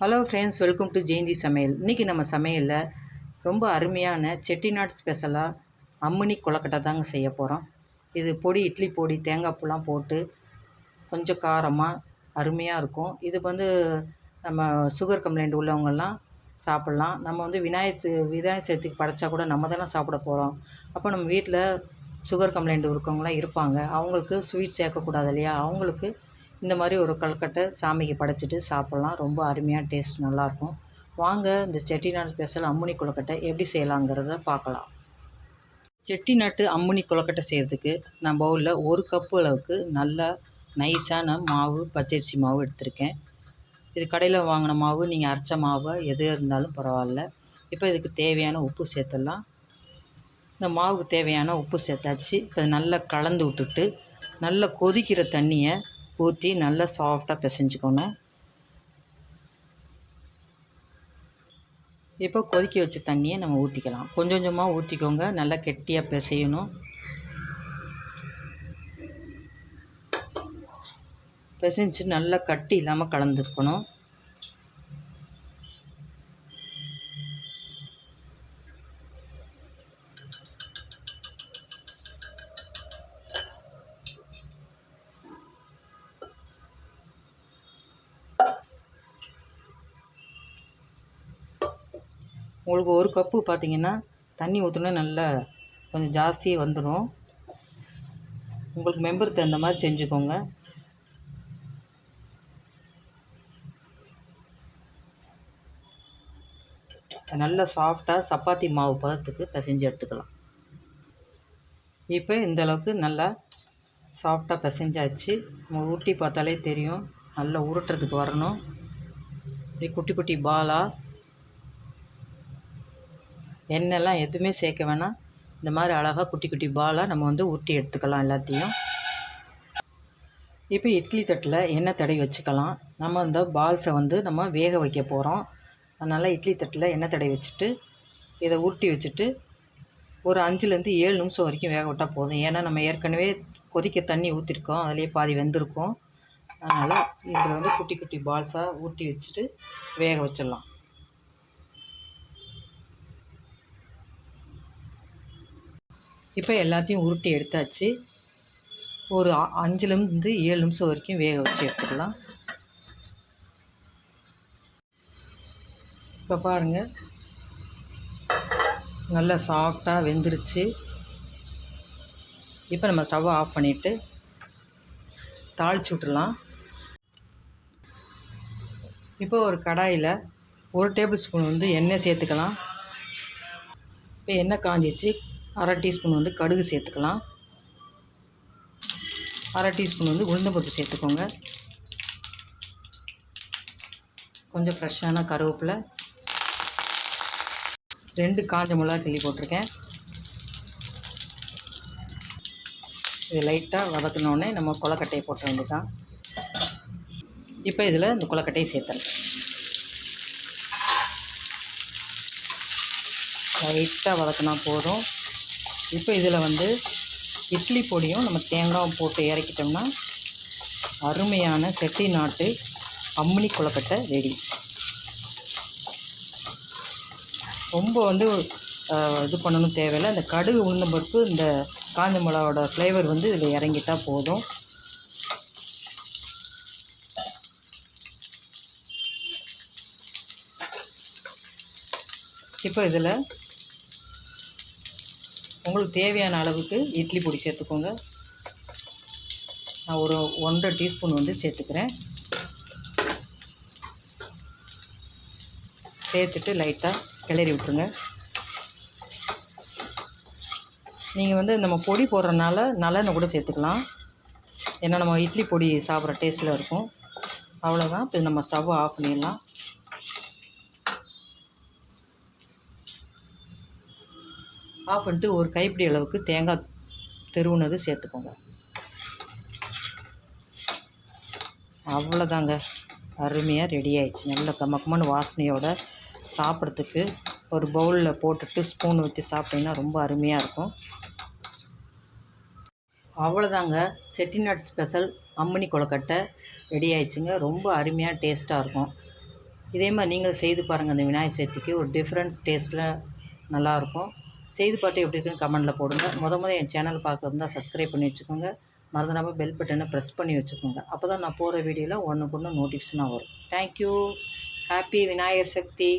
Hello friends welcome to Jayanthi சமையல் இன்றைக்கி நம்ம சமையலில் ரொம்ப அருமையான செட்டிநாட் ஸ்பெஷலாக அம்மினி கொலக்கட்டை தாங்க செய்ய போகிறோம் இது பொடி இட்லி பொடி தேங்காய் பூலாம் போட்டு கொஞ்சம் காரமாக அருமையாக இருக்கும். இது வந்து நம்ம சுகர் கம்ப்ளைண்ட் உள்ளவங்கெல்லாம் சாப்பிட்லாம். நம்ம வந்து விநாயகத்து விநாயகர் சதுர்த்திக்கு படைச்சா கூட நம்ம தானே சாப்பிட போகிறோம் அப்போ நம்ம வீட்டில் சுகர் கம்ப்ளைண்ட் இருக்கவங்களாம் இருப்பாங்க. அவங்களுக்கு ஸ்வீட் சேர்க்கக்கூடாது இல்லையா? அவங்களுக்கு இந்த மாதிரி ஒரு கல்கட்டை சாமிக்கு படைச்சிட்டு சாப்பிட்லாம். ரொம்ப அருமையாக டேஸ்ட் நல்லாயிருக்கும். வாங்க இந்த செட்டிநாடு ஸ்பெஷல் அம்முனி கொழுக்கட்டை எப்படி செய்யலாங்கிறத பார்க்கலாம். செட்டிநாட்டு அம்முனி கொழுக்கட்டை செய்கிறதுக்கு நான் பவுலில் ஒரு கப்பு அளவுக்கு நல்ல நைஸான மாவு பச்சரிசி மாவு எடுத்திருக்கேன். இது கடையில் வாங்கின மாவு நீங்கள் அரைச்ச மாவை எது இருந்தாலும் பரவாயில்ல. இப்போ இதுக்கு தேவையான உப்பு சேர்த்துடலாம். இந்த மாவுக்கு தேவையான உப்பு சேர்த்தாச்சு. இப்போ நல்லா கலந்து விட்டுட்டு நல்லா கொதிக்கிற தண்ணியை ஊற்றி நல்லா சாஃப்டாக பிசைஞ்சுக்கணும் இப்போ கொதிக்க வச்ச தண்ணியை நம்ம ஊற்றிக்கலாம் கொஞ்சம் கொஞ்சமாக ஊற்றிக்கோங்க நல்லா கெட்டியாக பிசையணும். பிசைஞ்சு நல்லா கட்டி இல்லாமல் கலந்துருக்கணும். உங்களுக்கு ஒரு கப்பு பார்த்தீங்கன்னா தண்ணி ஊற்றினா நல்லா கொஞ்சம் ஜாஸ்தி வந்துடும். உங்களுக்கு மெம்பர் தகுந்த மாதிரி செஞ்சுக்கோங்க. நல்லா சாஃப்டாக சப்பாத்தி மாவு பதத்துக்கு பிசைஞ்சு எடுத்துக்கலாம். இப்போ இந்த அளவுக்கு நல்லா சாஃப்டாக பிசைஞ்சாச்சு. நம்ம ஊட்டி பார்த்தாலே தெரியும். நல்லா உருட்டுறதுக்கு வரணும். இப்படி குட்டி குட்டி பாலாக எண்ணெய்லாம் எதுவுமே சேர்க்க வேணாம். இந்த மாதிரி அழகாக குட்டி குட்டி பாலாக நம்ம வந்து ஊற்றி எடுத்துக்கலாம் எல்லாத்தையும். இப்போ இட்லி தட்டில் எண்ணெய் தடவி வச்சுக்கலாம். நம்ம இந்த பால்ஸை வந்து நம்ம வேக வைக்க போகிறோம் அதனால் இட்லி தட்டில் எண்ணெய் தடவி வச்சுட்டு இதை உருட்டி வச்சுட்டு ஒரு அஞ்சுலேருந்து ஏழு நிமிஷம் வரைக்கும் வேக விட்டால் போதும். ஏன்னா நம்ம ஏற்கனவே கொதிக்க தண்ணி ஊற்றிருக்கோம் அதுலேயே பாதி வெந்திருக்கும். அதனால் இதில் வந்து குட்டி குட்டி பால்ஸாக ஊட்டி வச்சுட்டு வேக வச்சிடலாம். இப்போ எல்லாத்தையும் உருட்டி எடுத்தாச்சு. ஒரு அஞ்சுலேருந்து ஏழு நிமிஷம் வரைக்கும் வேக வச்சு எடுத்துக்கலாம். இப்போ பாருங்கள் நல்லா சாஃப்டாக வெந்துருச்சு. இப்போ நம்ம ஸ்டவ்வை ஆஃப் பண்ணிவிட்டு தாளிச்சு விட்டுலாம் இப்போ ஒரு கடாயில் ஒரு டேபிள் ஸ்பூன் வந்து எண்ணெய் சேர்த்துக்கலாம். இப்போ எண்ணெய் காஞ்சிச்சு அரை டீஸ்பூன் வந்து கடுகு சேர்த்துக்கலாம். அரை டீஸ்பூன் வந்து உளுந்தம்பருப்பு சேர்த்துக்கோங்க. கொஞ்சம் ஃப்ரெஷ்ஷான கருவேப்பிலை. ரெண்டு காஞ்ச மிளகா கிள்ளி போட்டிருக்கேன். இது லைட்டாக வதக்கினோடனே நம்ம கொலக்கட்டையை போட்ட வேண்டியதான் இப்போ இதில் இந்த கொலக்கட்டையை சேர்த்துறேன் லைட்டாக வதக்கினா போதும். இப்போ இதில் வந்து இட்லி பொடியும் நம்ம தேங்காயும் போட்டு இறக்கிட்டோம்னா அருமையான செட்டி நாட்டு அம்மினி கொலக்கட்டை ரெடி. ரொம்ப வந்து இது பண்ணணும் தேவையில்லை. இந்த கடுகு உளுந்தம்பருப்பு இந்த காஞ்ச மிளகாவோட ஃப்ளேவர் வந்து இதில் இறங்கிட்டால் போதும். இப்போ இதில் உங்களுக்கு தேவையான அளவுக்கு இட்லி பொடி சேர்த்துக்கோங்க. நான் ஒரு ஒன்றரை டீஸ்பூன் வந்து சேர்த்துக்கிறேன். சேர்த்துட்டு லைட்டாக கிளறி விட்டுருங்க. நீங்கள் வந்து நம்ம பொடி போடுறதுனால நல்லெண்ணெய் கூட சேர்த்துக்கலாம். ஏன்னா நம்ம இட்லி பொடி சாப்பிட்ற டேஸ்ட்டில் இருக்கும். அவ்வளோதான் இப்போ நம்ம ஸ்டவ் ஆஃப் பண்ணிடலாம். ஆஃப் பண்ணிட்டு ஒரு கைப்பிடி அளவுக்கு தேங்காய் தெருவுனது சேர்த்துக்கோங்க. அவ்வளோதாங்க. அருமையாக ரெடி ஆயிடுச்சு. நல்ல கமக்கமான வாசனையோட சாப்பிட்றதுக்கு ஒரு பவுலில் போட்டுட்டு ஸ்பூன் வச்சு சாப்பிட்டிங்கன்னா ரொம்ப அருமையாக இருக்கும். அவ்வளோதாங்க. செட்டிநாட் ஸ்பெஷல் அம்மணி கொலக்கட்டை ரெடி ஆயிடுச்சுங்க. ரொம்ப அருமையாக டேஸ்ட்டாக இருக்கும். இதே மாதிரி நீங்களும் செய்து பாருங்கள் அந்த விநாயகர் சதுர்த்திக்கு ஒரு டிஃப்ரெண்ட்ஸ் டேஸ்ட்டில் நல்லாயிருக்கும் செய்து பாட்டு எப்படி இருக்குன்னு கமெண்டில் போடுங்க. முத முத என் சேனல் பார்க்குறதா சப்ஸ்கிரைப் பண்ணி வச்சுக்கோங்க. மறந்துடாமல் பெல் பட்டனை ப்ரெஸ் பண்ணி வச்சுக்கோங்க. அப்போ தான் நான் போகிற வீடியோவில் ஒன்றுக்கு ஒன்று நோட்டிஃபிகேஷனாக வரும். தேங்க்யூ ஹாப்பி விநாயகர் சக்தி.